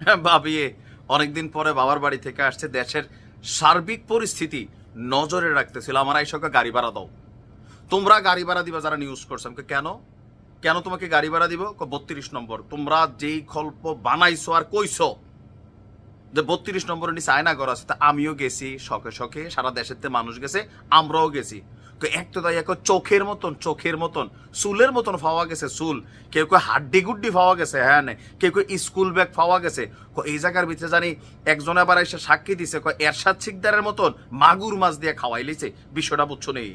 ভাবিয়ে অনেকদিন পরে বাবার বাড়ি থেকে আসছে, দেশের সার্বিক পরিস্থিতি নজরে রাখতেছিল। আমার সঙ্গে গাড়ি ভাড়া দাও। তোমরা গাড়ি ভাড়া দিবা যারা নিউজ করছ। আমাকে কেন? কেন তোমাকে গাড়ি ভাড়া দিব? বত্রিশ নম্বর, তোমরা যেই গল্প বানাইছো আর কইছো যে বত্রিশ নম্বরের নিচে আয়না ঘর আছে, তা আমিও গেছি, শখে শখে সারা দেশের মানুষ গেছে, আমরাও গেছি। তো এক তো তাই, এক চোখের মতন চোখের মতন। চুলের মতন পাওয়া গেছে চুল। কেউ কেউ হাড্ডি গুড্ডি পাওয়া গেছে হ্যাঁ কেউ কেউ স্কুল ব্যাগ পাওয়া গেছে। এই জায়গার ভিতরে জানি একজন আবার এসে সাক্ষী দিছে কয় এরশাদ শিকদারের মতন মাগুর মাছ দিয়ে খাওয়াই লিছে বিষয়টা বুঝছ নেই?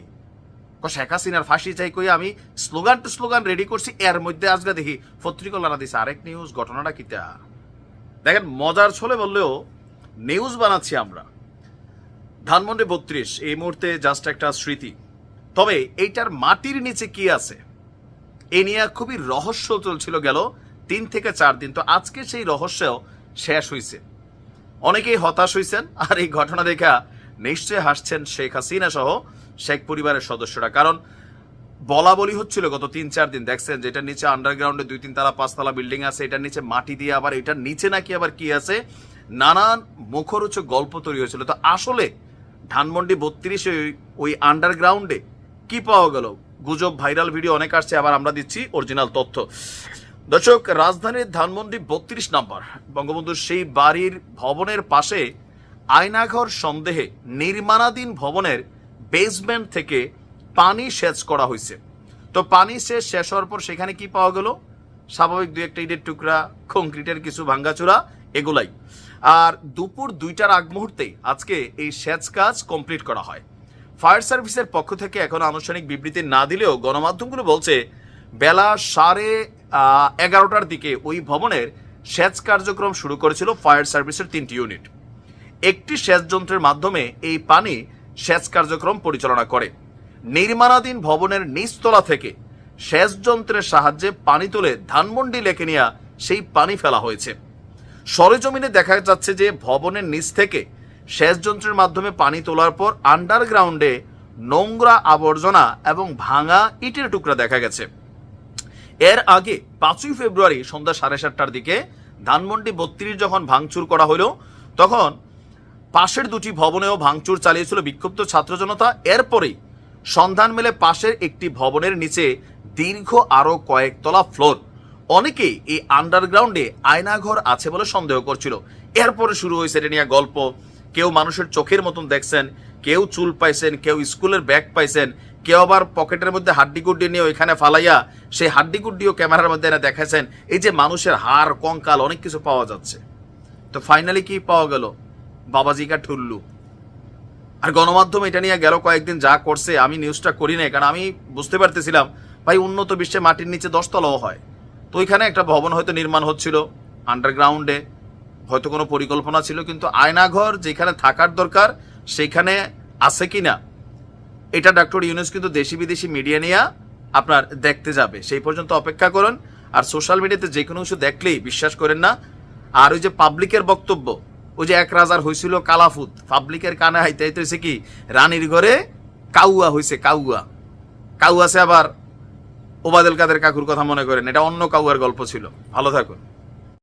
শেখ হাসিনার ফাঁসি চাই কই আমি স্লোগান টু স্লোগান রেডি করছি, এর মধ্যে আজকে দেখি পত্রিকলারা দিছে আরেক নিউজ ঘটনাটা কিটা দেখেন, মজার ছলে বললেও নিউজ বানাচ্ছি আমরা। ধানমন্ডি বত্রিশ, এই মুহূর্তে জাস্ট একটা স্মৃতি। তবে এইটার মাটির নিচে কি আছে? এ নিয়ে খুবই রহস্য চলছিল গেল তিন থেকে চার দিন। তো আজকে সেই রহস্য শেষ হয়েছে অনেকেই হতাশ হয়েছেন আর এই ঘটনা দেখা নিশ্চয়ই হাসছেন শেখ হাসিনা সহ শেখ পরিবারের সদস্যরা। কারণ বলা বলি হচ্ছিল গত তিন চার দিন, দেখছেন যেটার নিচে আন্ডারগ্রাউন্ডে দুই তিন তালা পাঁচতলা বিল্ডিং আছে, এটার নিচে মাটি দিয়ে আবার এটার নিচে নাকি আবার কি আছে, নানান মুখরোচক গল্প তৈরি হয়েছিল। তো আসলে ধানমন্ডি বত্রিশে ওই আন্ডারগ্রাউন্ডে কি পাওয়া গেল? গুজব, ভাইরাল ভিডিও অনেক আসছে, আবার আমরা দিচ্ছি অরিজিনাল তথ্য। দর্শক, রাজধানীর ধানমন্ডি বত্রিশ নম্বর, বঙ্গবন্ধুর সেই বাড়ির ভবনের পাশে আয়নাঘর সন্দেহে নির্মাণাধীন ভবনের বেসমেন্ট থেকে পানি সেচ করা হয়েছে। তো পানি সেচ শেষ হওয়ার পর সেখানে কি পাওয়া গেল? স্বাভাবিক দু একটা ইটের টুকরা, কংক্রিটের কিছু ভাঙ্গাচুরা, এগুলাই। আর দুপুর দুইটার আগ মুহূর্তেই আজকে এই সেচ কাজ কমপ্লিট করা হয়। ফায়ার সার্ভিসের পক্ষ থেকে এখন আনুষ্ঠানিক বিবৃতি না দিলেও গণমাধ্যমগুলো বলছে, বেলা সাড়ে এগারোটার দিকে ওই ভবনের সেচ কার্যক্রম শুরু করেছিল ফায়ার সার্ভিসের তিনটি ইউনিট। একটি সেচ যন্ত্রের মাধ্যমে এই পানি সেচ কার্যক্রম পরিচালনা করে। নির্মাণাধীন ভবনের নিচতলা থেকে সেচ যন্ত্রের সাহায্যে পানি তুলে ধানমন্ডি লেকে নিয়ে সেই পানি ফেলা হয়েছে। সরেজমিনে দেখা যাচ্ছে যে ভবনের নিচ থেকে সেচ যন্ত্রের মাধ্যমে পানি তোলার পর আন্ডারগ্রাউন্ডে নোংরা আবর্জনা এবং ভাঙা ইটের টুকরা দেখা গেছে। এর আগে পাঁচই ফেব্রুয়ারি সন্ধ্যা সাড়ে সাতটার দিকে ধানমন্ডি বত্রিশ যখন ভাঙচুর করা হলো, তখন পাশের দুটি ভবনেও ভাঙচুর চালিয়েছিল বিক্ষুব্ধ ছাত্র জনতা। এরপরেই সন্ধান মেলে পাশের একটি ভবনের নিচে দীর্ঘ আরও কয়েকতলা ফ্লোর। অনেকেই এই আন্ডারগ্রাউন্ডে আয়নাঘর আছে বলে সন্দেহ করছিল। এরপরে শুরু হয়েছে এটা নিয়ে গল্প। কেউ মানুষের চোখের মতন দেখছেন, কেউ চুল পাইছেন, কেউ স্কুলের ব্যাগ পাইছেন, কেউ আবার পকেটের মধ্যে হাড্ডি গুড্ডি নিয়ে ওইখানে ফালাইয়া সেই হাড্ডি গুড্ডিও ক্যামেরার মধ্যে এনে দেখাচ্ছেন এই যে মানুষের হাড়, কঙ্কাল অনেক কিছু পাওয়া যাচ্ছে। তো ফাইনালি কি পাওয়া গেল? বাবাজিকা ঠুল্লু। আর গণমাধ্যম এটা নিয়ে গেল কয়েকদিন যা করছে, আমি নিউজটা করি না কারণ আমি বুঝতে পারতেছিলাম, ভাই উন্নত বিশ্বে মাটির নিচে দশতলাও হয়। তো ওইখানে একটা ভবন হয়তো নির্মাণ হচ্ছিল আন্ডারগ্রাউন্ডে হয়তো কোনো পরিকল্পনা ছিল, কিন্তু আয়নাঘর যেখানে থাকার দরকার, সেখানে আছে কি না এটা ডক্টর ইউনুস কিন্তু দেশি বিদেশি মিডিয়া নিয়ে আপনার দেখতে যাবে। সেই পর্যন্ত অপেক্ষা করুন, আর সোশ্যাল মিডিয়াতে যে কোনো কিছু দেখলেই বিশ্বাস করেন না। আর ওই যে পাবলিকের বক্তব্য, ওই যে এক রাজার হয়েছিল কালাফুত পাবলিকের কানে হাইতে হাইতে হয়েছে কি, রানীর ঘরে কাউয়া হয়েছে কাউয়া। কাউয়াছে আবার ওবায়দুল কাদের কাকুর কথা মনে করেন, এটা অন্য কাউয়ার গল্প ছিল। ভালো থাকুন।